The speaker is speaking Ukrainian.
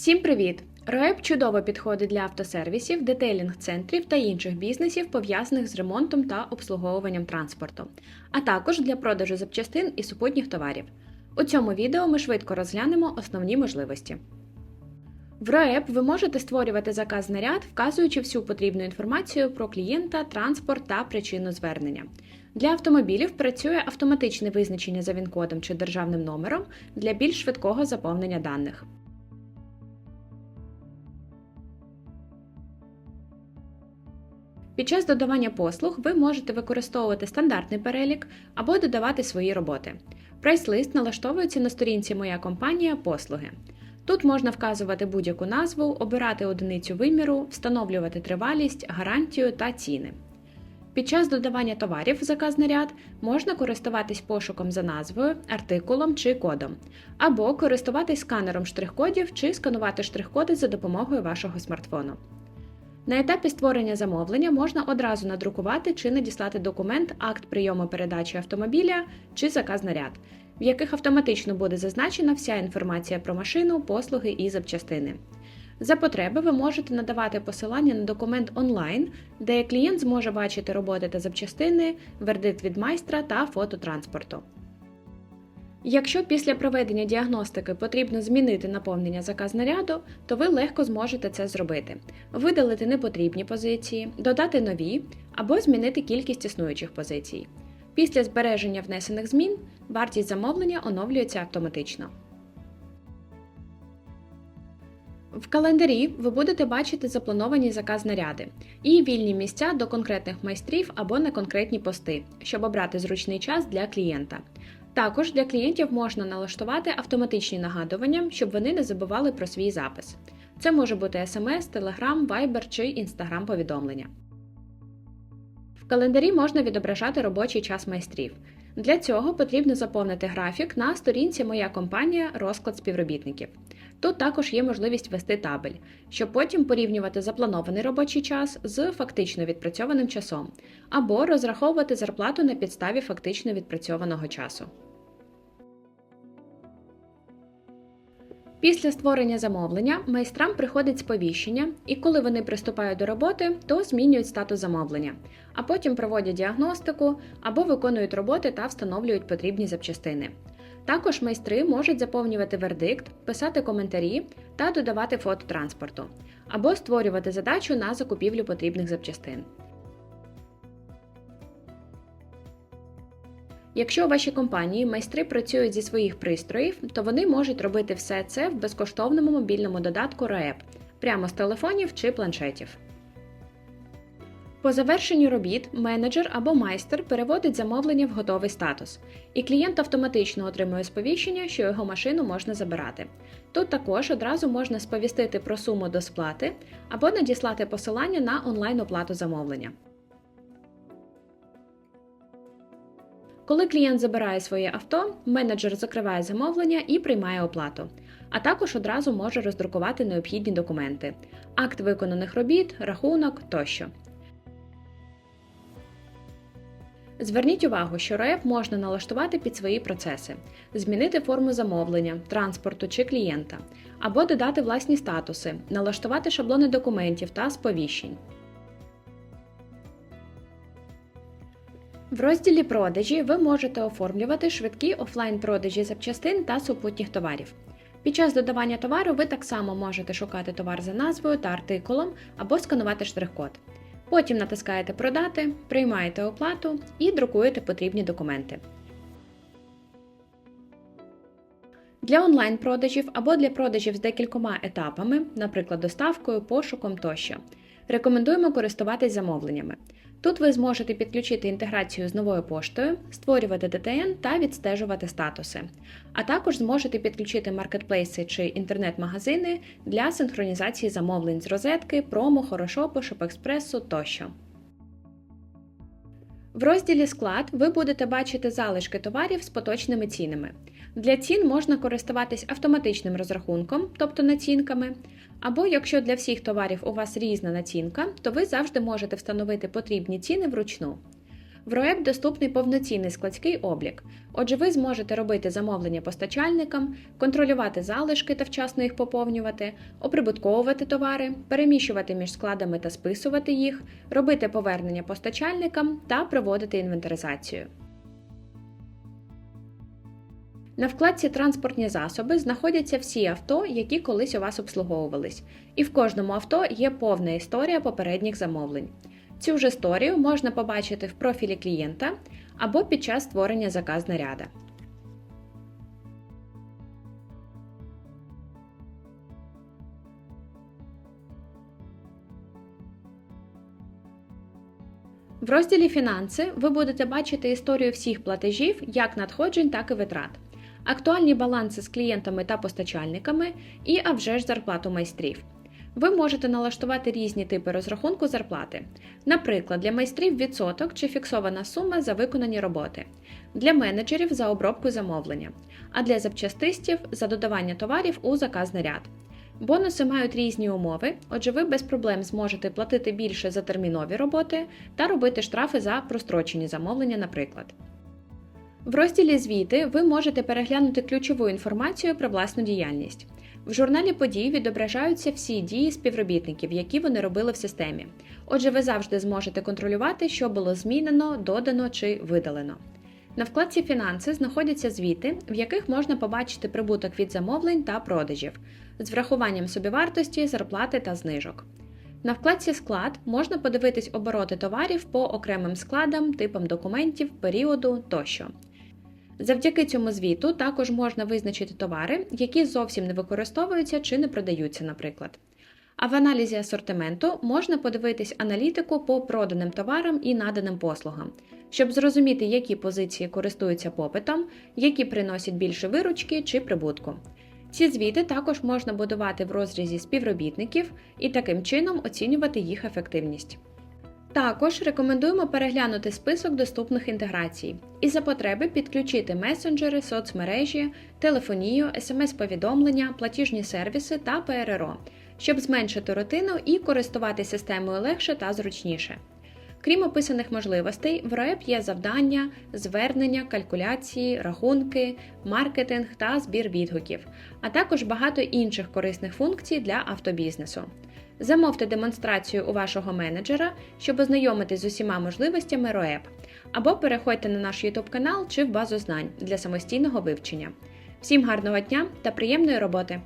Всім привіт! РОЕП чудово підходить для автосервісів, детейлінг-центрів та інших бізнесів, пов'язаних з ремонтом та обслуговуванням транспорту, а також для продажу запчастин і супутніх товарів. У цьому відео ми швидко розглянемо основні можливості. В РОЕП ви можете створювати заказ на ряд, вказуючи всю потрібну інформацію про клієнта, транспорт та причину звернення. Для автомобілів працює автоматичне визначення за він-кодом чи державним номером для більш швидкого заповнення даних. Під час додавання послуг ви можете використовувати стандартний перелік або додавати свої роботи. Прайс-лист налаштовується на сторінці Моя компанія послуги. Тут можна вказувати будь-яку назву, обирати одиницю виміру, встановлювати тривалість, гарантію та ціни. Під час додавання товарів в заказний ряд можна користуватись пошуком за назвою, артикулом чи кодом, або користуватись сканером штрих-кодів чи сканувати штрих-коди за допомогою вашого смартфону. На етапі створення замовлення можна одразу надрукувати чи надіслати документ, акт прийому передачі автомобіля чи заказ на ряд, в яких автоматично буде зазначена вся інформація про машину, послуги і запчастини. За потреби ви можете надавати посилання на документ онлайн, де клієнт зможе бачити роботи та запчастини, вердикт від майстра та фото транспорту. Якщо після проведення діагностики потрібно змінити наповнення заказнаряду, то ви легко зможете це зробити: видалити непотрібні позиції, додати нові або змінити кількість існуючих позицій. Після збереження внесених змін вартість замовлення оновлюється автоматично. В календарі ви будете бачити заплановані заказнаряди і вільні місця до конкретних майстрів або на конкретні пости, щоб обрати зручний час для клієнта. Також для клієнтів можна налаштувати автоматичні нагадування, щоб вони не забували про свій запис. Це може бути SMS, Telegram, Viber чи Instagram повідомлення. В календарі можна відображати робочий час майстрів. Для цього потрібно заповнити графік на сторінці Моя компанія розклад співробітників. Тут також є можливість ввести табель, щоб потім порівнювати запланований робочий час з фактично відпрацьованим часом, або розраховувати зарплату на підставі фактично відпрацьованого часу. Після створення замовлення майстрам приходить сповіщення, і коли вони приступають до роботи, то змінюють статус замовлення, а потім проводять діагностику або виконують роботи та встановлюють потрібні запчастини. Також майстри можуть заповнювати вердикт, писати коментарі та додавати фото транспорту, або створювати задачу на закупівлю потрібних запчастин. Якщо у вашій компанії майстри працюють зі своїх пристроїв, то вони можуть робити все це в безкоштовному мобільному додатку RAEP прямо з телефонів чи планшетів. По завершенню робіт менеджер або майстер переводить замовлення в готовий статус, і клієнт автоматично отримує сповіщення, що його машину можна забирати. Тут також одразу можна сповістити про суму до сплати або надіслати посилання на онлайн-оплату замовлення. Коли клієнт забирає своє авто, менеджер закриває замовлення і приймає оплату, а також одразу може роздрукувати необхідні документи, акт виконаних робіт, рахунок тощо. Зверніть увагу, що РЕП можна налаштувати під свої процеси, змінити форму замовлення, транспорту чи клієнта, або додати власні статуси, налаштувати шаблони документів та сповіщень. В розділі Продажі ви можете оформлювати швидкі офлайн-продажі запчастин та супутніх товарів. Під час додавання товару ви так само можете шукати товар за назвою та артикулом або сканувати штрих-код. Потім натискаєте Продати, приймаєте оплату і друкуєте потрібні документи. Для онлайн-продажів або для продажів з декількома етапами, наприклад, доставкою, пошуком тощо, рекомендуємо користуватись замовленнями. Тут ви зможете підключити інтеграцію з новою поштою, створювати ДТН та відстежувати статуси. А також зможете підключити маркетплейси чи інтернет-магазини для синхронізації замовлень з розетки, промо, хорошопу, шопекспресу тощо. В розділі Склад ви будете бачити залишки товарів з поточними цінами. Для цін можна користуватись автоматичним розрахунком, тобто націнками. Або якщо для всіх товарів у вас різна націнка, то ви завжди можете встановити потрібні ціни вручну. В РОЕП доступний повноцінний складський облік. Отже, ви зможете робити замовлення постачальникам, контролювати залишки та вчасно їх поповнювати, оприбутковувати товари, переміщувати між складами та списувати їх, робити повернення постачальникам та проводити інвентаризацію. На вкладці Транспортні засоби знаходяться всі авто, які колись у вас обслуговувались, і в кожному авто є повна історія попередніх замовлень. Цю ж історію можна побачити в профілі клієнта або під час створення заказнаряда. В розділі Фінанси ви будете бачити історію всіх платежів, як надходжень, так і витрат, актуальні баланси з клієнтами та постачальниками і, а вже ж, зарплату майстрів. Ви можете налаштувати різні типи розрахунку зарплати, наприклад, для майстрів відсоток чи фіксована сума за виконані роботи, для менеджерів за обробку замовлення, а для запчастистів за додавання товарів у заказний ряд. Бонуси мають різні умови, отже, ви без проблем зможете платити більше за термінові роботи та робити штрафи за прострочені замовлення, наприклад. В розділі Звіти ви можете переглянути ключову інформацію про власну діяльність. В журналі подій відображаються всі дії співробітників, які вони робили в системі. Отже, ви завжди зможете контролювати, що було змінено, додано чи видалено. На вкладці Фінанси знаходяться звіти, в яких можна побачити прибуток від замовлень та продажів з врахуванням собівартості, зарплати та знижок. На вкладці Склад можна подивитись обороти товарів по окремим складам, типам документів, періоду тощо. Завдяки цьому звіту також можна визначити товари, які зовсім не використовуються чи не продаються, наприклад. А в аналізі асортименту можна подивитись аналітику по проданим товарам і наданим послугам, щоб зрозуміти, які позиції користуються попитом, які приносять більше виручки чи прибутку. Ці звіти також можна будувати в розрізі співробітників і таким чином оцінювати їх ефективність. Також рекомендуємо переглянути список доступних інтеграцій і за потреби підключити месенджери, соцмережі, телефонію, смс-повідомлення, платіжні сервіси та ПРРО, щоб зменшити рутину і користувати системою легше та зручніше. Крім описаних можливостей, в РЕП є завдання, звернення, калькуляції, рахунки, маркетинг та збір відгуків, а також багато інших корисних функцій для автобізнесу. Замовте демонстрацію у вашого менеджера, щоб ознайомитись з усіма можливостями РОЕП, або переходьте на наш YouTube канал чи в базу знань для самостійного вивчення. Всім гарного дня та приємної роботи!